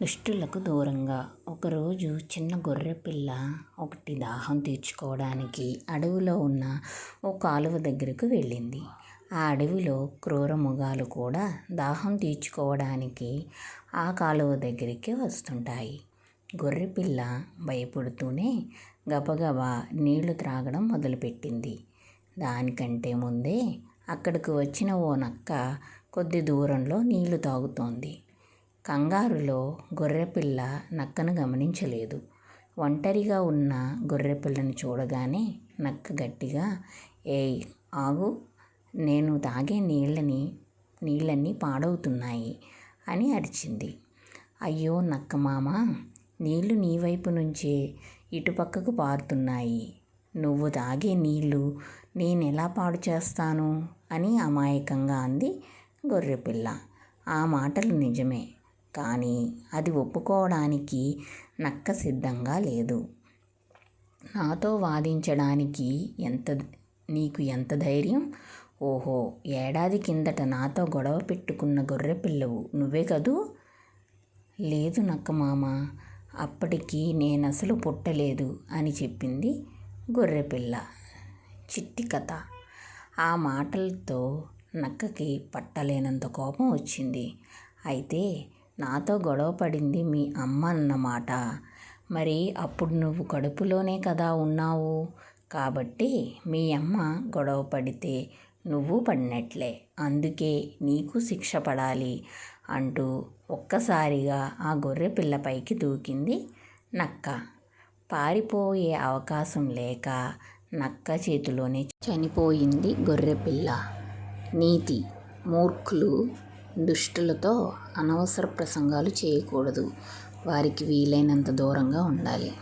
దుష్టులకు దూరంగా ఒకరోజు చిన్న గొర్రె పిల్ల ఒకటి దాహం తీర్చుకోవడానికి అడవిలో ఉన్న ఓ కాలువ దగ్గరకు వెళ్ళింది. ఆ అడవిలో క్రూర మృగాలు కూడా దాహం తీర్చుకోవడానికి ఆ కాలువ దగ్గరికి వస్తుంటాయి. గొర్రెపిల్ల భయపడుతూనే గబగబా నీళ్ళు త్రాగడం మొదలుపెట్టింది. దానికంటే ముందే అక్కడికి వచ్చిన ఓ నక్క కొద్ది దూరంలో నీళ్ళు తాగుతోంది. కంగారులో గొర్రెపిల్ల నక్కను గమనించలేదు. ఒంటరిగా ఉన్న గొర్రెపిల్లను చూడగానే నక్క గట్టిగా ఏయ్ ఆగు నేను తాగే నీళ్ళని నీళ్ళన్నీ పాడవుతున్నాయి అని అరిచింది. అయ్యో నక్క మామ నీళ్ళు నీ వైపు నుంచే ఇటుపక్కకు పారుతున్నాయి. నువ్వు తాగే నీళ్ళు నేనెలా పాడు చేస్తాను? అని అమాయకంగా అంది గొర్రెపిల్ల. ఆ మాటలు నిజమే. కానీ అది ఒప్పుకోవడానికి నక్క సిద్ధంగా లేదు. నాతో వాదించడానికి ఎంత నీకు ఎంత ధైర్యం? ఓహో ఏడాది కిందట నాతో గొడవ పెట్టుకున్న గొర్రె పిల్లవు నువ్వే కదూ? లేదు నక్క మామ అప్పటికి నేనసలు పుట్టలేదు అని చెప్పింది గొర్రెపిల్ల చిట్టి కథ. ఆ మాటలతో నక్కకి పట్టలేనంత కోపం వచ్చింది. అయితే నాతో గొడవ పడింది మీ అమ్మ అన్నమాట. మరి అప్పుడు నువ్వు కడుపులోనే కదా ఉన్నావు. కాబట్టి మీ అమ్మ గొడవ పడితే నువ్వు పడినట్లే. అందుకే నీకు శిక్ష పడాలి అంటూ ఒక్కసారిగా ఆ గొర్రె పిల్లపైకి దూకింది నక్క. పారిపోయే అవకాశం లేక నక్క చేతిలోనే చనిపోయింది గొర్రెపిల్ల. నీతి మూర్ఖులు దుష్టులతో అనవసర ప్రసంగాలు చేయకూడదు. వారికి వీలైనంత దూరంగా ఉండాలి.